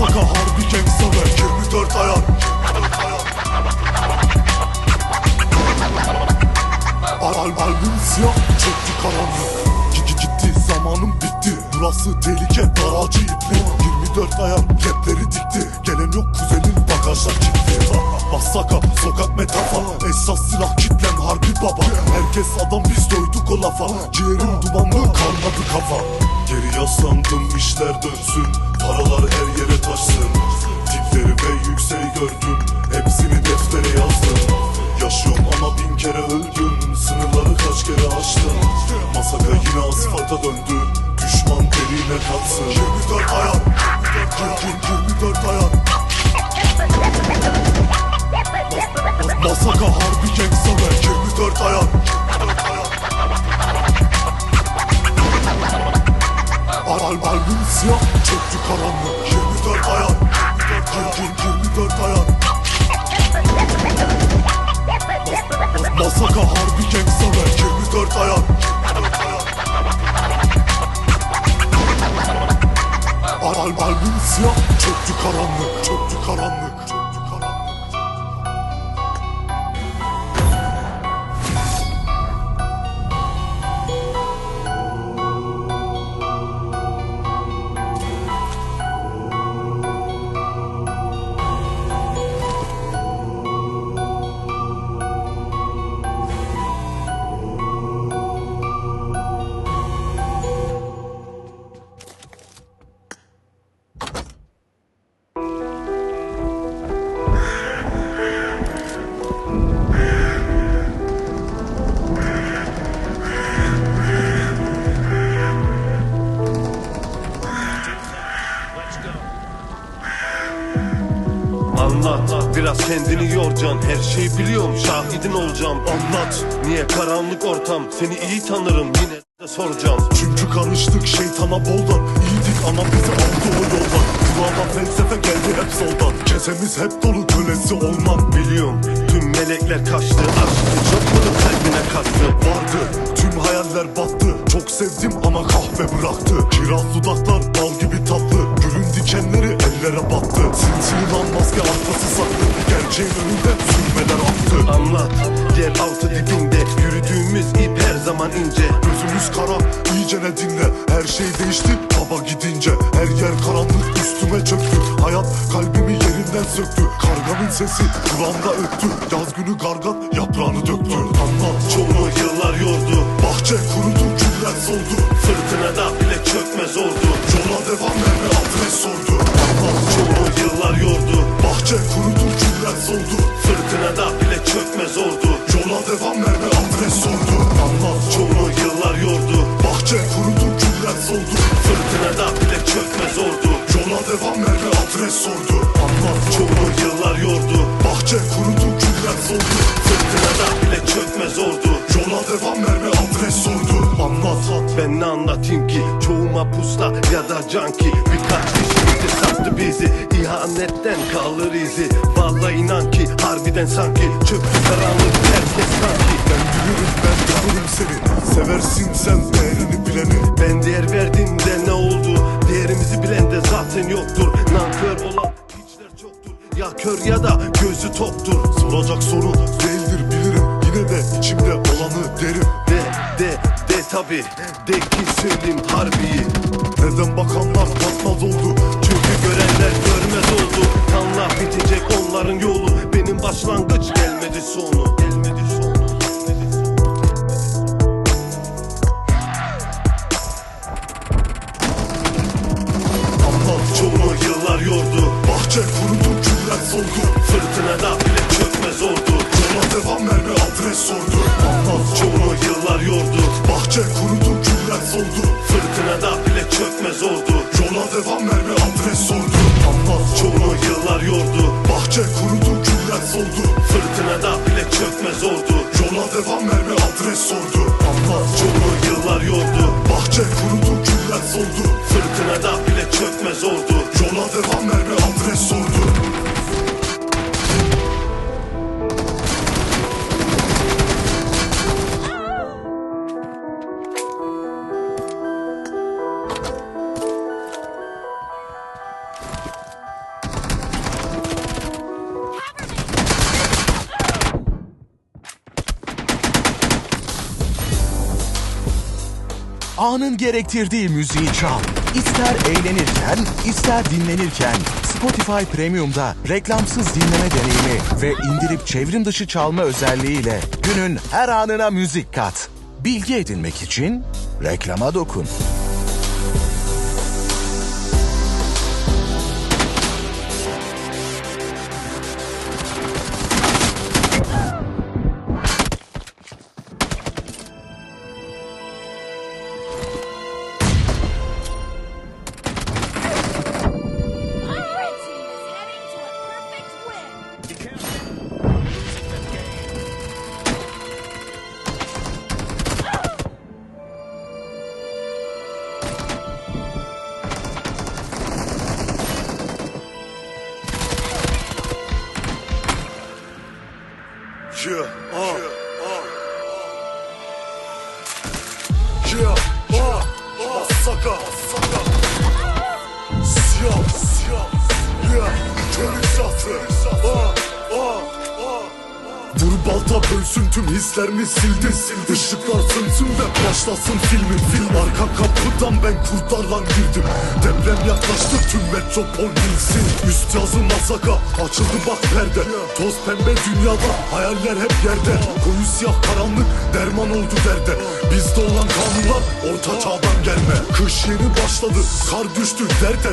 Masaka harbi gangsta ve 24 ayar. Al, al, albüm siyah çöktü karanlık. Gigi gitti zamanım bitti. Burası tehlike daracı ipli 24 ayar rapleri dikti. Gelen yok kuzenin bagajlar kilitli. Masaka sokak metafa. Esas silah kitlen harbi baba. Herkes adam biz doyduk o lafa. Ciğerim dumanlı kalmadı kafa. Geri yaslandım işler dönsün Paralar her yere taşsın. Tipleri ve yükseği gördüm. Hepsini deftere yazdım. Yaşıyorum ama bin kere öldüm. Sınırları kaç kere aştım. Masaka yine asfalta döndü. Düşman derine katsın 24 ayar 24 ayar Masaka harbi gangsta ve 24 ayar Al, siyah çöktü karanlık 24 ayar 24 ayar Masaka harbi gangsta ve 24 ayar al, albüm siyah çöktü karanlık Çöktü karanlık Çöktü karanlık biraz kendini yorcan Her şeyi biliyorum. Şahidin olacağım. Anlat. Niye? Karanlık ortam. Seni iyi tanırım. Yine de soracağım. Çünkü karıştık şeytana boldan. İyiydik ama bizi aldı o yoldan. Kulağıma felsefe geldi hep soldan. Kesemiz hep dolu kölesi olmam. Biliyorum. Tüm melekler kaçtı. Aşkı bunu kalbine kattı Vardı. Tüm hayaller battı. Çok sevdim ama kahve bıraktı. Kiraz dudaklar bal gibi tatlı dikenleri ellere battı. Sinsilan maske arkası saklı. Gerçeğin önünde sürmeler aktı. Anlat yer altı dibinde. Yürüdüğümüz ip her zaman ince. Gözümüz kara iyice ne dinle. Her şey değişti baba gidince. Her yer karanlık üstüme çöktü. Hayat kalbimi yerinden söktü. Karganın sesi kulağımda öttü. Yaz günü gargan yaprağını döktü. Anlat Çoğunu yıllar yordu. Bahçe kurudu güller soldu Fırtınada bile çökmez oldu Yola devam verme adres sordu. Anlat Çoğunu yıllar yordu. Bahçe kurudu güller soldu. Fırtınada bile çökmez oldu Yola devam verme adres sordu. Anlat Çoğunu yıllar yordu. Bahçe kurudu güller soldu. Fırtınada bile çökmez oldu Yola devam verme adres sordu. Anlat Çoğunu yıllar yordu. Bahçe kurudu güller soldu. Fırtınada bile çökmez oldu Yola devam verme adres sordu. Anlat Ben ne pusta ya da canki Birkaç kişiydi sattı bizi. İhanetten kalır izi. Vallahi inan ki harbiden sanki Çöktü karanlık herkes sanki. Ben bilirim ben tanırım seni. Seversin sen değerini bileni. Ben değer verdiğimde ne oldu? Değerimizi bilen de zaten yoktur. Nankör olan hiçler çoktur. Ya kör ya da gözü toktur Soracak soru değildir bilirim. Yine de içimde olanı derim De de de tabi De ki söyleyeyim harbiyi. Neden bakanlar bakmaz oldu? Çünkü görenler görmez oldu. Kanla bitecek onların yolu. Benim başlangıç gelmedi sonu. Gelmedi sonu. Yıllar yordu. Bahçe kurudu güller soldu. Fırtınada bile çökmez oldu Yola devam verme adres sordu yıllar yordu Bahçe kurudu güller soldu. Fırtınada bile çökmez oldu Yola devam verme adres sordu. Anlat Çoğunu yıllar yordu. Bahçe kurudu güller soldu. Fırtınada bile çökmez oldu Yola devam verme adres sordu. Anlat Çoğunu yıllar yordu. Bahçe kurudu güller soldu. Fırtınada bile çökmez oldu Yola devam verme adres sordu anın gerektirdiği müziği çal. İster eğlenirken, ister dinlenirken Spotify Premium'da reklamsız dinleme deneyimi ve indirip çevrim dışı çalma özelliğiyle günün her anına müzik kat. Bilgi edinmek için reklama dokun. Yeah, uh, uh, sucker, sucker. Siyah, siyah, yeah, deli safra, uh. Vur balta bölsün tüm hislerini sildi sildi? Işıklar sönsün ve başlasın filmin Film arka kapıdan ben kurtarla girdim. Deprem yaklaştı tüm metropol bilsin. Üst yazı masaka açıldı bak perde. Toz pembe dünyada hayaller hep yerde. Koyu siyah karanlık derman oldu derde. Bizde olan kanunlar orta çağdan gelme. Kış yeni başladı kar düştü derde